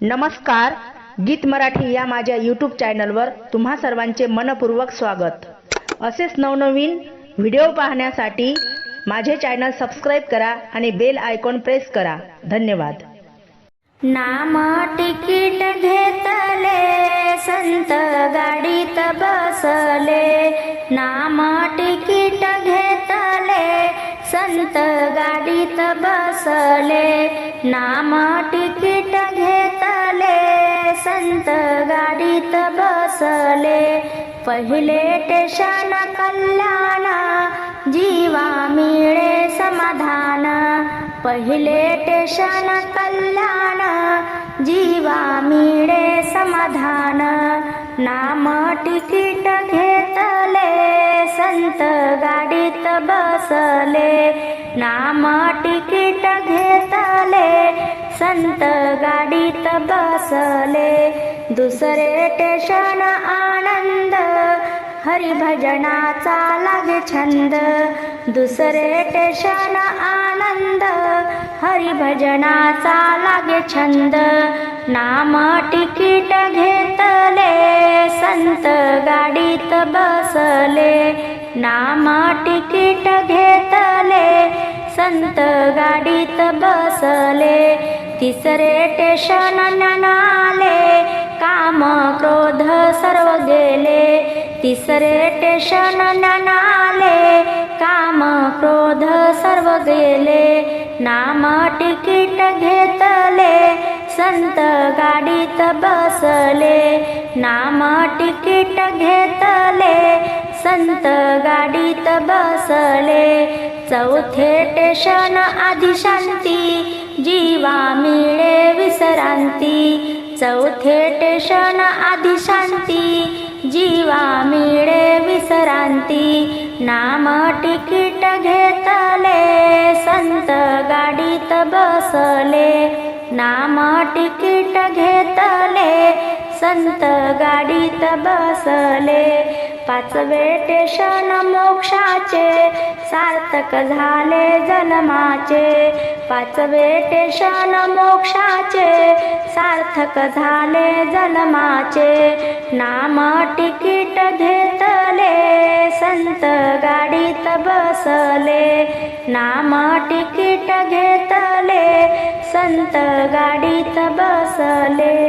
नमस्कार गीत मराठी या माझ्या यूट्यूब चॅनलवर तुम्हा सर्वांचे मनपूर्वक स्वागत. असेच नवनवीन व्हिडिओ पाहण्यासाठी माझे चॅनल सबस्क्राईब करा आणि बेल आयकॉन प्रेस करा. धन्यवाद. नाम तिकीट घेतले संत गाडीत बसले. नाम तिकीट घेतले संत गाडीत बसले. नाम तिकीट घे संत गाडीत बसले. पहिले टेशन कल्याण जीवा मिळे समाधान. पहिले टेशन कल्याण जीवा मिळे समाधान. नाम तिकीट घेतले संत गाडीत बसले. नाम तिकीट घे संत गाडीत बसले. दुसरे टेशन आनंद हरिभजनाचा लागे छंद. दुसरे टेशन आनंद हरिभजनाचा लागे छंद. नाम तिकीट घेतले संत गाडीत बसले. नाम तिकीट घेतले संत गाडीत बसले. तिसरे टेशन नाले काम क्रोध सर्व गेले. तिसरे टेशन ननाले काम क्रोध सर्व गेले. नाम तिकीट घेतले संत गाडीत बसले. नाम तिकीट घेतले संत गाडीत बसले. चौथे टेशन आधी शांती जीवा मिळे विसरांती चौथे टेशन आधी शांती जीवा मिळे विसरांती नाम तिकीट घेतले संत गाडीत बसले. नाम तिकीट घेतले संत गाडीत बसले. पाचवे टेशन मोक्षाचे सार्थक झाले जन्माचे. पाचवे टेशन मोक्षाचे सार्थक झाले जन्माचे. नाम तिकीट घेतले संत गाडीत बसले. नाम तिकीट घेतले संत गाडीत बसले.